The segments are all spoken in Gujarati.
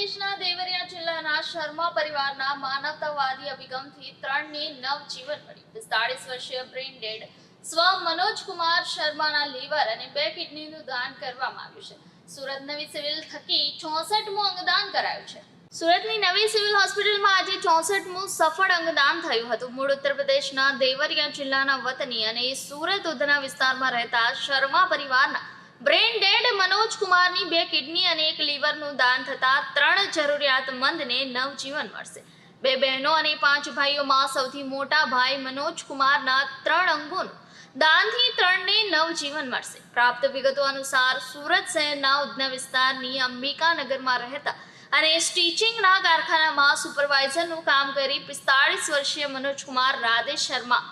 પ્રદેશના દેવરિયા જિલ્લાના શર્મા પરિવારના માનવતાવાદી અભિગમથી ત્રણને નવજીવન મળ્યું પિસ્તાળીસ વર્ષીય બ્રેઇન ડેડ સ્વ મનોજ શર્માના લીવર અને બે કિડનીનું દાન કરવામાં આવ્યું છે. સુરત નવી સિવિલ થકી ચોસઠમું અંગદાન કરાયું છે. સુરતની નવી સિવિલ હોસ્પિટલમાં આજે ચોસઠમું સફળ અંગદાન થયું હતું. મૂળ ઉત્તર પ્રદેશના દેવરિયા જિલ્લાના વતની અને સુરત ઉધના વિસ્તારમાં રહેતા શર્મા પરિવારના બ્રેન ડેડ મનોજ કુમારની બે કિડની અને એક લીવરનું દાન થતાં ત્રણ જરૂરિયાતમંદને નવજીવન મળશે. બે બહેનો અને પાંચ ભાઈઓમાં સૌથી મોટા ભાઈ મનોજ કુમારના ત્રણ અંગોનું દાનથી ત્રણને નવજીવન મળશે. પ્રાપ્ત વિગતો અનુસાર સુરત શહેરના ઉધના વિસ્તારની અંબિકાનગરમાં રહેતા અને સ્ટીચિંગના કારખાનામાં સુપરવાઇઝરનું કામ કરી પિસ્તાળીસ વર્ષીય મનોજ કુમાર રાધેશ શર્મા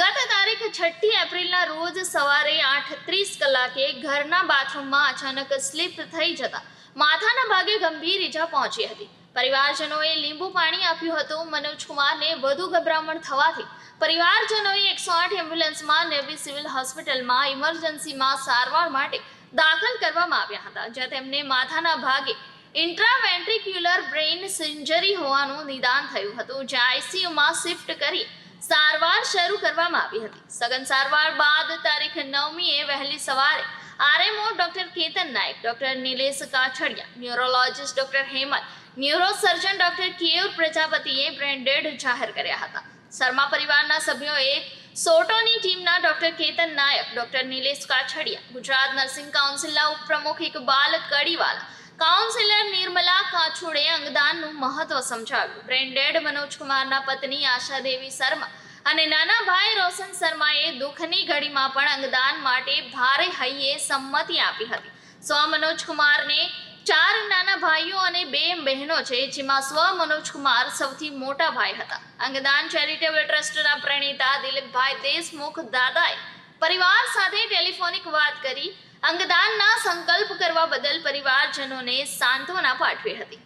ગત તારીખ છઠ્ઠી એપ્રિલના રોજ સવારે આઠ ત્રીસ કલાકે ઘરના બાથરૂમમાં અચાનક સ્લીપ થઈ જતા માથાના ભાગે ગંભીર ઈજા પહોંચી હતી. પરિવારજનોએ લીંબુ પાણી આપ્યું હતું. મનોજ વધુ ગભરામણ થવાથી પરિવારજનોએ એકસો આઠ એમ્બ્યુલન્સમાં નેવી સિવિલ હોસ્પિટલમાં ઇમરજન્સીમાં સારવાર માટે દાખલ કરવામાં આવ્યા હતા, જ્યાં તેમને માથાના ભાગે ઇન્ટ્રાવેન્ટ્રિક્યુલર બ્રેઇન સિંજરી હોવાનું નિદાન થયું હતું, જ્યાં આઈસીયુમાં શિફ્ટ કરી સારવાર શરૂ કરવામાં આવી હતી. સઘન સારવાર બાદ તારીખ નવમીએ વહેલી સવારે RMO doctor Ketan Nayak, doctor Nilesh Kachhadiya, neurologist doctor Hemant neurosurgeon doctor Keyur પ્રજાપતિએ બ્રેન્ડેડ જાહેર કર્યા હતા. શર્મા પરિવારના સભ્યોએ સોટોની ટીમના doctor Ketan Nayak, doctor Nilesh Kachhadiya, Gujarat nursing કાઉન્સિલના ઉપપ્રમુખ ઇકબાલ કડીવાલા કાઉન્સિલર નિર્મલા કાછોડે અંગદાનનું મહત્વ સમજાવ્યું. બ્રેન્ડેડ મનોજ કુમારના પત્ની આશાદેવી શર્મા અને નાના ભાઈ રોશન શર્માએ દુઃખની ઘડીમાં પણ અંગદાન માટે ભારે હૈયે સંમતિ આપી હતી. સ્વ મનોજ કુમારને ચાર નાના ભાઈઓ અને બે બહેનો છે, જેમાં સ્વ મનોજ કુમાર સૌથી મોટા ભાઈ હતા. અંગદાન ચેરિટેબલ ટ્રસ્ટના પ્રણેતા દિલીપભાઈ દેશમુખ દાદાએ પરિવાર સાથે ટેલિફોનિક વાત કરી અંગદાનના સંકલ્પ કરવા બદલ પરિવારજનોને સાંત્વના પાઠવી હતી.